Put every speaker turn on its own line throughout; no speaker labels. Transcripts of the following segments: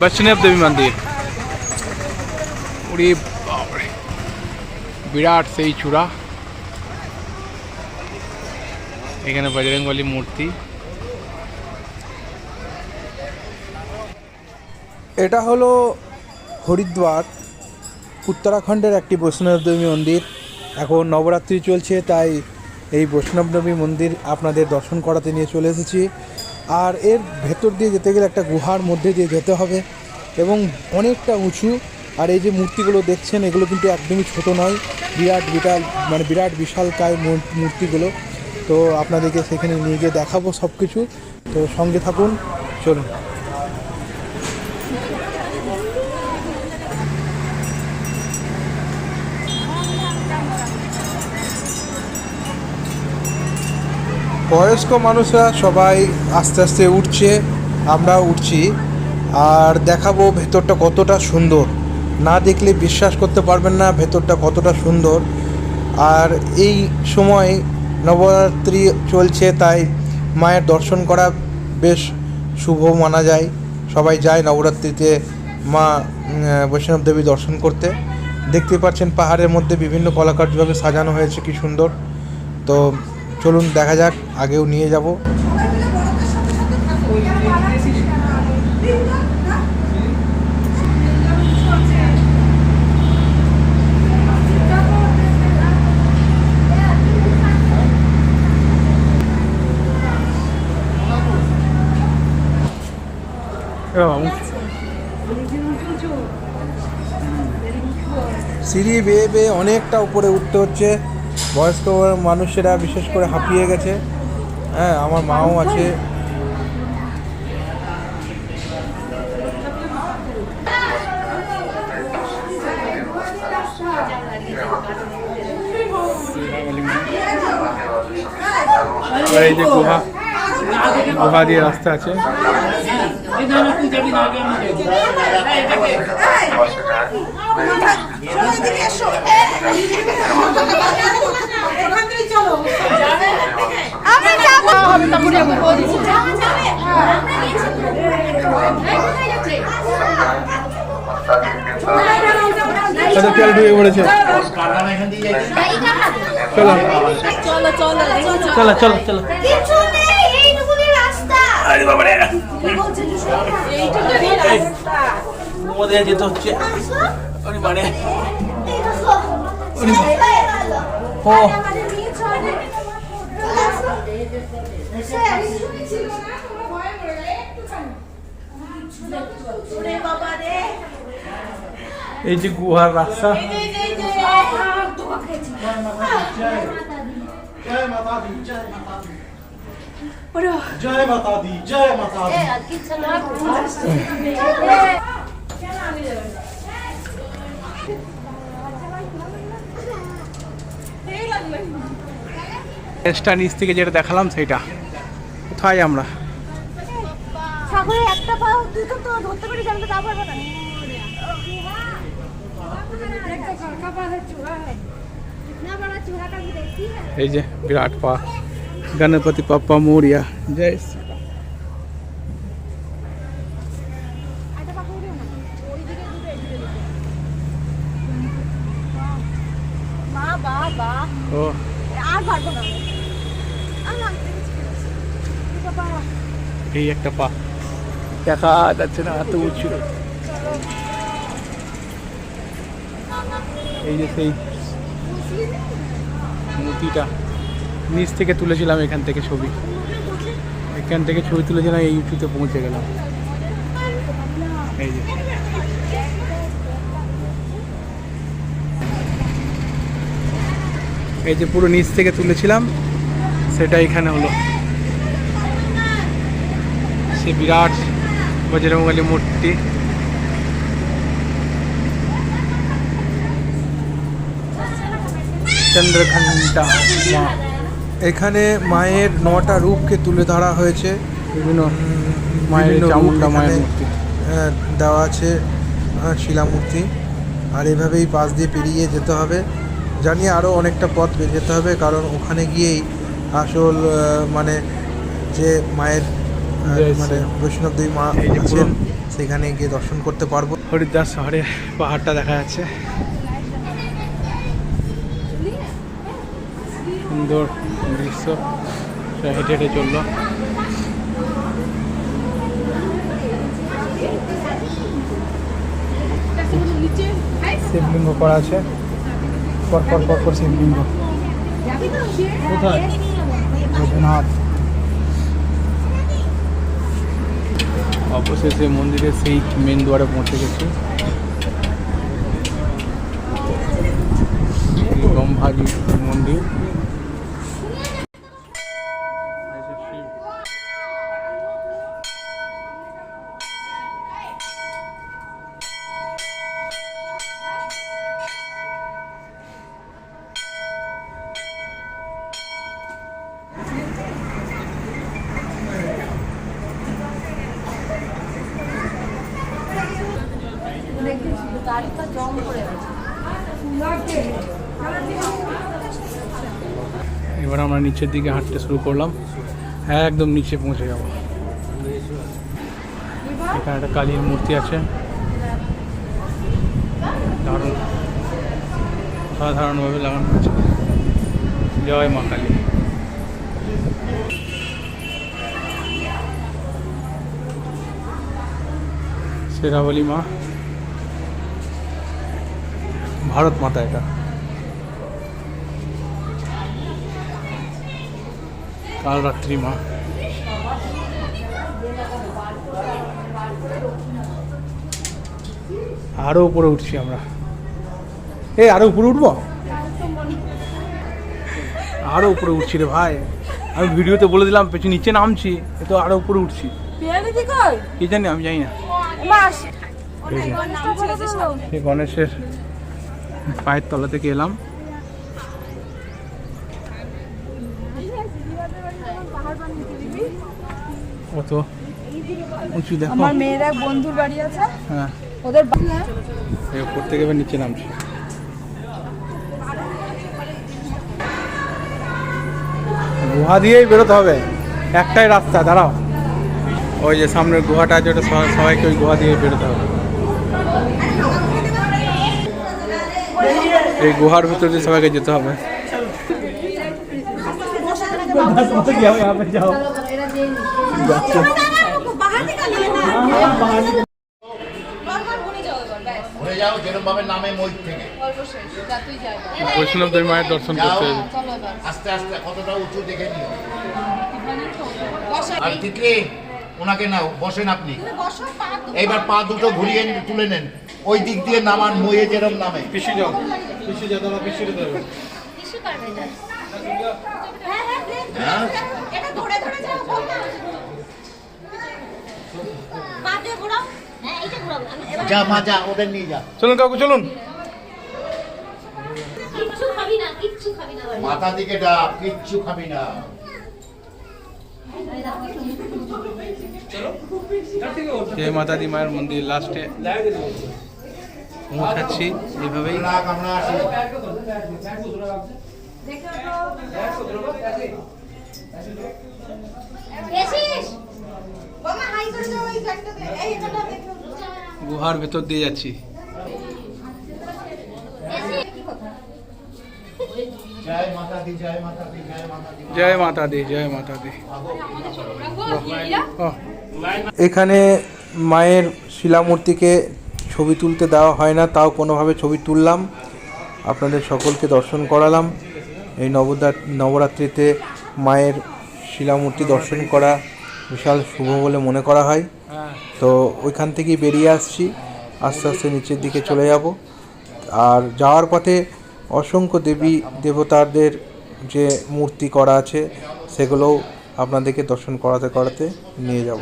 বৈষ্ণব দেবী মন্দির। উড়ি বাপরে। বিরাট সেই চূড়া। এখানে বজরংবলী মূর্তি।
এটা হলো হরিদ্বার, উত্তরাখণ্ডের একটি বৈষ্ণবদেবী মন্দির। এখন নবরাত্রি চলছে, তাই এই বৈষ্ণবদেবী মন্দির আপনাদের দর্শন করাতে নিয়ে চলে এসেছি। আর এর ভেতর দিয়ে যেতে গেলে একটা গুহার মধ্যে দিয়ে যেতে হবে এবং অনেকটা উঁচু। আর এই যে মূর্তিগুলো দেখছেন, এগুলো কিন্তু একদমই ছোট নয়, বিরাট বিরাট মানে বিরাট বিশালকায় মূর- মূর্তিগুলো। তো আপনাদেরকে সেখানে নিয়ে গিয়ে দেখাবো সব কিছু তো সঙ্গে থাকুন, চলুন। বয়স্ক মানুষরা সবাই আস্তে আস্তে উঠছে আমরা উঠছি। আর দেখাবো ভেতরটা কতটা সুন্দর। না দেখলে বিশ্বাস করতে পারবেন না ভেতরটা কতটা সুন্দর। আর এই সময় নবরাত্রি চলছে, তাই মায়ের দর্শন করা বেশ শুভ মানা যায়। সবাই যায় নবরাত্রিতে মা বৈষ্ণব দেবী দর্শন করতে। দেখতে পাচ্ছেন পাহাড়ের মধ্যে বিভিন্ন কলাকার্যভাবে সাজানো হয়েছে, কি সুন্দর। তো চলুন দেখা যাক আগেও নিয়ে যাব। সিঁড়ি বেয়ে বেয়ে অনেকটা উপরে উঠতে হচ্ছে। বয়স্ক মানুষেরা বিশেষ করে হাঁপিয়ে গেছে হ্যাঁ আমার মাও আছে
এই যে গুহা গুহা দিয়ে রাস্তা আছে
আমরা যাব
তাদের তেল ঢুকে পড়েছে চলো
চলো চলো
চলো চলো চলো
কিছু নেই এইটুকুনি রাস্তা
আরে বাবারে
এইটুকুনি রাস্তা
মোদের যেতে হচ্ছে মানে ও এই যে গুহার রাস্তা।
এই যে এই যে ধোকা
রেসটা নিচ থেকে যেটা দেখালাম সেইটা। কোথায় আমরা? এই যে বিরাট পা গণপতি পাপ্পা মৌরিয়া জয় শ্রী রাম।
মা বা বা
ও
আর পারব না আমি। আর নামতে ইচ্ছে করছে। এ বাবা,
এই একটা পা। দেখা যাচ্ছে না এত উঁচু এই যে সেই মূর্তিটা। নিচ থেকে তুলেছিলাম এখান থেকে ছবি। এখান থেকে ছবি তুলেছিলাম এই উঁচুতে পৌঁছে গেলাম। এই যে। এই যে পুরো নিচ থেকে তুলেছিলাম, সেটা এখানে হলো। সে বিরাট বজরংবলী মূর্তি। চন্দ্রঘণ্টা মা।
এখানে মায়ের নটা রূপকে তুলে ধরা হয়েছে।
বিভিন্ন মায়ের চামুন্ডা মায়ের মূর্তি।
দেওয়া আছে শিলামূর্তি। আর এভাবেই পাশ দিয়ে পেরিয়ে যেতে হবে। জানি আরও অনেকটা পথ যেতে হবে কারণ ওখানে গিয়েই আসল মানে যে মায়ের. মানে বৈষ্ণব দেবী মা
এই যে পুরো
আছেন সেখানে গিয়ে দর্শন করতে পারব।
হরিদ্বার শহরে পাহাড়টা দেখা যাচ্ছে। সুন্দর দৃশ্য হেঁটে হেঁটে চলল। শিবলিঙ্গ করা আছে। পর পর পর পর শিবলিঙ্গ। কোথায়? রঘুনাথ অবশেষে মন্দিরের সেই মেন দুয়ারে পৌঁছে গেছে। গম্ভাজি মন্দির। এবার আমরা নিচের দিকে হাঁটতে শুরু করলাম। একদম নিচে পৌঁছে যাব। এখানে একটা কালীর মূর্তি আছে। দারুণ। সাধারণভাবে লাগানো আছে। জয় মা কালী। শেরাবলি মা। ভারত মাতা এটা। কাল রাত্রি মা। আরও উপরে উঠছি আমরা। এ আরও উপরে উঠবো? আরও উপরে উঠছি রে ভাই। আমি ভিডিওতে বলে দিলাম পেছনে নিচে নামছি এ তো আরও উপরে উঠছি। কি জানি আমি জানি না। গণেশের পায়ের তলা থেকে এলাম। কত উঁচু দেখো।
আমার মেয়ের এক বন্ধুর বাড়ি আছে।
হ্যাঁ।
ওদের
এই উপর থেকে এবার নিচে নামছি। গুহা দিয়েই বেরোতে হবে। একটাই রাস্তা দাঁড়াও। ওই যে সামনের গুহাটা আছে ওটা সবাইকে ওই গুহা দিয়ে বেরোতে হবে। এই গুহার ভিতর দিয়ে সবাইকে যেতে হবে।
ঘুরে যাও যেরকম নামে মই থেকে
বৈষ্ণব দেবী মায়ের দর্শন করতে
আস্তে আস্তে কতটা উঁচু দেখে নিও। আর ওনাকে নাও বসেন আপনি। এইবার পা দুটো ঘুরিয়ে তুলে নেন। ওই দিক দিয়ে নামান মইয়ে যেরম নামে।
পিসি যাও পিসি যাও দাদা পিসি দেবে
হ্যাঁ
এটা ধরে ধরে যাও। পা দিয়ে ঘোরাও। হ্যাঁ, এইটা ঘোরাও।
যা মা যা ওদের নিয়ে যা।
চলুন কাকু চলুন।
কিচ্ছু খাবি না কিচ্ছু খাবি না
মাথা দিকে ডাক কিচ্ছু খাবি না।
জয় মাতা দি মায়ের মন্দির লাস্টে পৌঁছাচ্ছি এইভাবেই। গুহার ভেতর দিয়ে যাচ্ছি।
জয় মাতা দি জয় মাতা দি
এখানে মায়ের শিলামূর্তিকে ছবি তুলতে দেওয়া হয় না, তাও কোনোভাবে ছবি তুললাম। আপনাদের সকলকে দর্শন করালাম। এই নবদা, নবরাত্রিতে মায়ের শিলামূর্তি দর্শন করা বিশাল শুভ বলে মনে করা হয়। তো ওইখান থেকেই বেরিয়ে আসছি। আস্তে আস্তে নিচের দিকে চলে যাব। আর যাওয়ার পথে অসংখ্য দেবী দেবতাদের যে মূর্তি করা আছে, সেগুলোও আপনাদেরকে দর্শন করাতে করাতে নিয়ে যাব।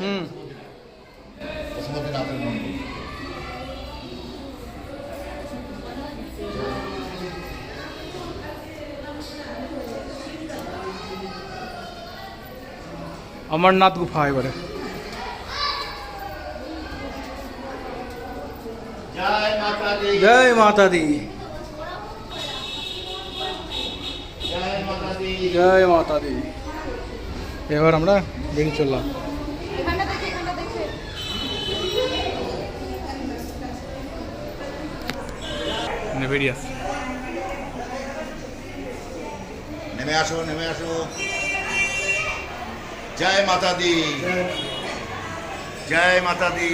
হুম। অমরনাথ গুফা এবারে।
জয় মাতা দি।
জয় মাতা দি। এবার আমরা বেরিয়ে চললাম। বেরিয়ে
নেমে আসো নেমে আসো। জয় মাতা দি জয় মাতা দি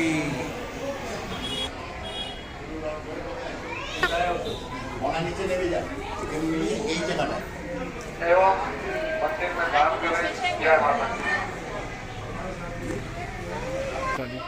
ওনা নিচে নেমে যান এই জায়গাটা।
Sorry.